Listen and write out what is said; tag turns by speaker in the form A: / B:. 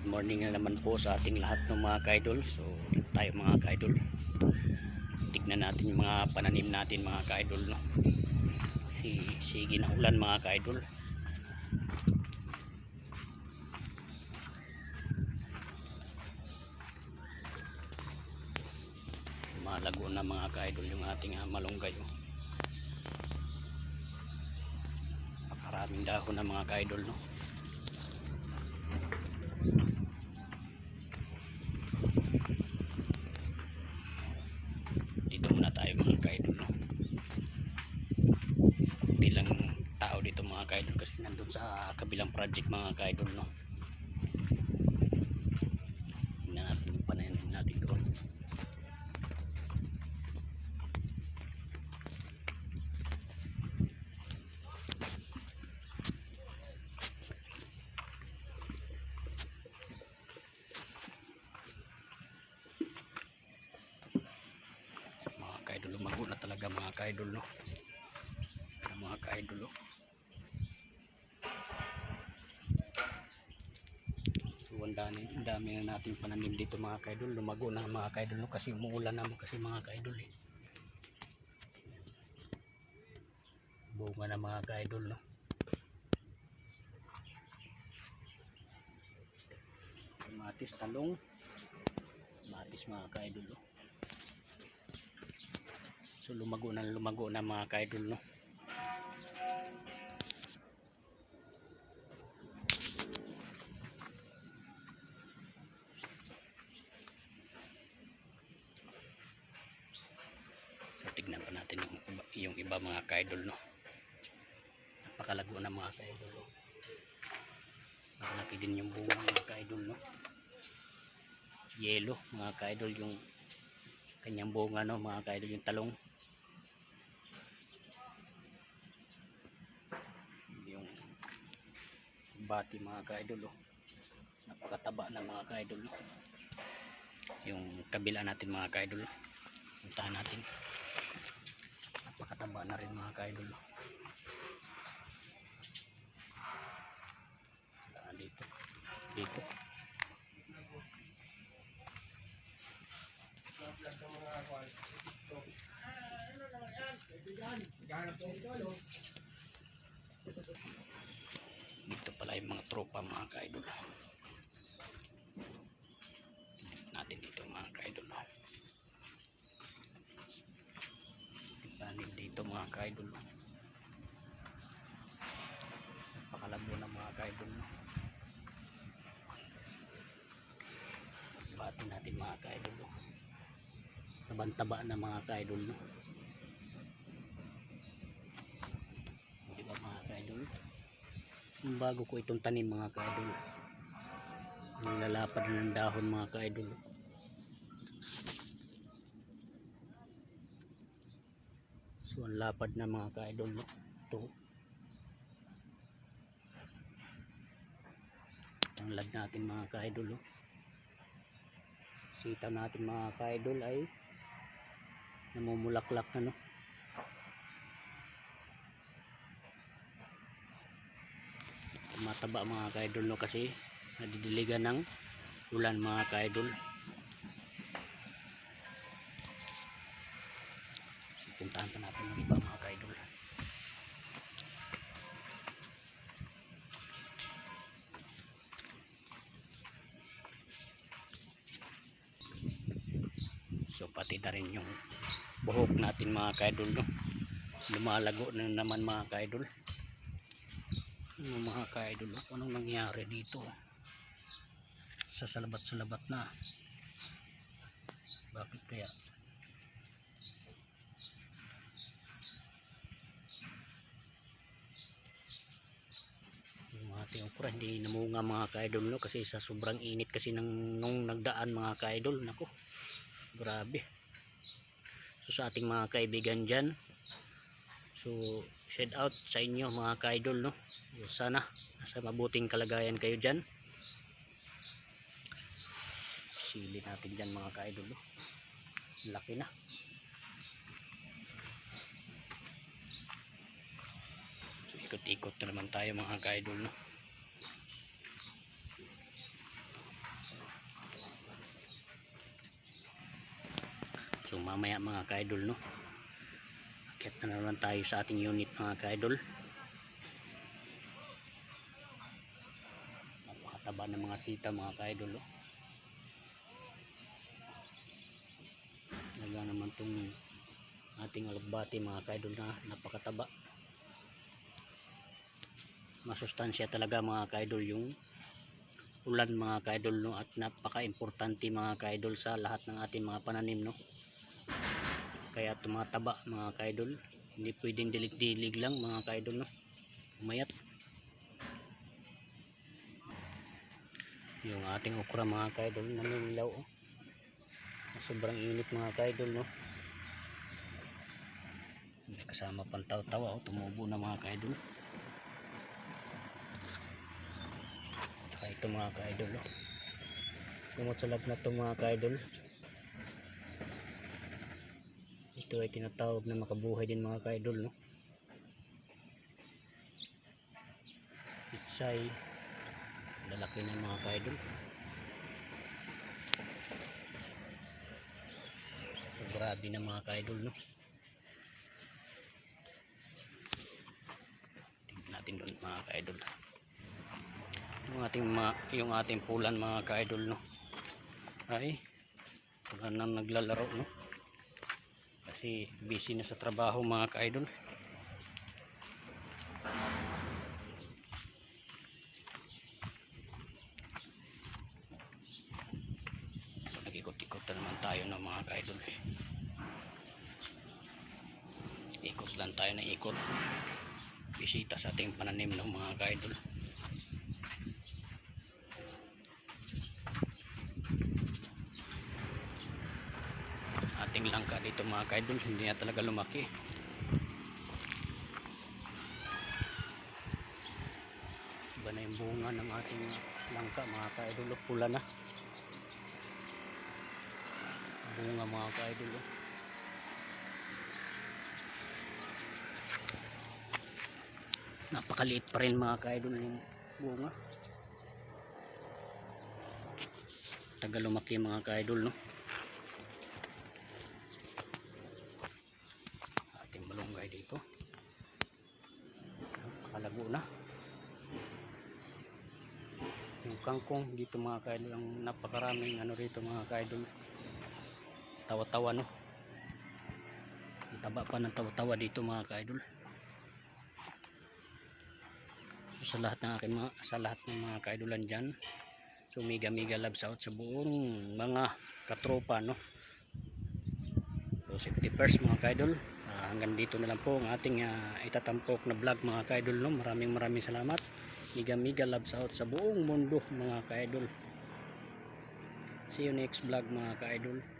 A: Good morning na naman po sa ating lahat ng mga kaidol. So, tayo mga kaidol. Tignan natin yung mga pananim natin mga kaidol. No? Si, sige na ulan mga kaidol. Malago na mga kaidol yung ating ah, malunggay. Oh. Makaraming dahon na mga kaidol. No? Dito muna tayo mga kaidol no? bilang tao dito mga kaidol kasi nandun sa kabilang project mga kaidol no tingnan natin yung panayin natin doon mga lumago na talaga mga kaidol no? Mga kaidol oh. so ang dami, dami na nating pananim dito mga kaidol. Lumago na mga kaidol no? Kasi umuulan naman kasi mga kaidol eh. Bunga na mga kaidol no? Matis talong. Matis mga kaidol oh. So lumago na lumago na mga kaidol no. So tignan pa natin yung yung iba mga kaidol no. Napakalago na mga kaidol no. Malaki din yung bunga mga kaidol no. Yellow mga kaidol yung kanyang bunga no mga kaidol yung talong bati mga kaidol oh. napakataba na mga kaidol. Yung kabila natin mga kaidol. Puntahan natin. Napakataba na rin mga kaidol. Dito dito. Dito. pala yung mga tropa mga kaidol. Natin dito mga kaidol. Tingnan dito mga kaidol. Napakalabo na mga kaidol. Bati natin mga kaidol. Tabantaba na mga kaidol. no di ba mga kaidol yung bago ko itong tanim mga kaidol. Nilalapad na ng dahon mga kaidol. So ang lapad na mga kaidol ito. Ang lag natin mga kaidol no? sita natin mga kaidol ay namumulaklak na no mataba mga kaidol no? Kasi nadidiligan ng ulan mga kaidol. So, puntahan pa natin yung iba mga kaidol. So pati na rin yung buhok natin mga kaidol no? Lumalago na naman mga kaidol ano mga kaidol no? anong nangyari dito? Sa salabat salabat na. Bakit kaya? Yung ating okra hindi namunga mga kaidol no? Kasi sa sobrang init kasi ng, nung nagdaan mga kaidol nako grabe. So sa ating mga kaibigan dyan So, shout out sa inyo mga ka-idol no. Sana nasa mabuting kalagayan kayo diyan. Sili natin diyan mga ka-idol no. Laki na. So, ikot-ikot na naman tayo mga ka-idol no. So mamaya mga ka-idol no Akit na naman tayo sa ating unit mga ka-idol napakataba ng mga sita mga ka-idol no? talaga naman itong ating alugbati mga ka-idol na napakataba masustansya talaga mga ka-idol yung ulan mga ka-idol no? at napaka-importante mga ka-idol sa lahat ng ating mga pananim no? Kaya tumataba mga ka-idol hindi pwedeng dilig-dilig lang mga ka-idol no? umayat yung ating okra mga ka-idol naninilaw oh. sobrang init mga ka-idol no? kasama pang taw-tawa oh. tumubo na mga ka-idol ito mga ka-idol oh. kumot sa lab na ito mga ka-idol ito ay tinatawag na makabuhay din mga ka-idol no? Itsay lalaki ng mga ka-idol. Grabe na mga ka-idol no? Tingnan natin doon mga ka-idol. Yung ating yung ating pulan mga ka-idol no? Ay wala nang naglalaro no kasi busy na sa trabaho mga ka-idol. Nag-ikot-ikot na naman tayo ng mga ka-idol. Ikot lang tayo na ikot. Bisita sa ating pananim ng mga ka-idol ating langka dito mga ka-idol. Hindi na talaga lumaki. Iba na yung bunga ng ating langka mga ka-idol. Oh, pula na. Bunga mga ka-idol oh. napakaliit pa rin mga ka-idol yung bunga. Tagal lumaki mga ka-idol no malunggay dito. Nakalago na. Yung kangkong dito mga ka-idol ang napakaraming ano rito mga ka-idol. Tawa-tawa no? Ang taba pa ng tawa-tawa dito mga ka-idol. So, sa lahat ng aking mga sa lahat ng mga ka-idolan dyan so mega mega loves out sa buong mga katropa no? So safety first mga ka-idol hanggang dito na lang po ang ating ah, itatampok na vlog mga ka-idol no? Maraming maraming salamat. Mega mega loves out sa buong mundo mga ka-idol. See you next vlog mga ka-idol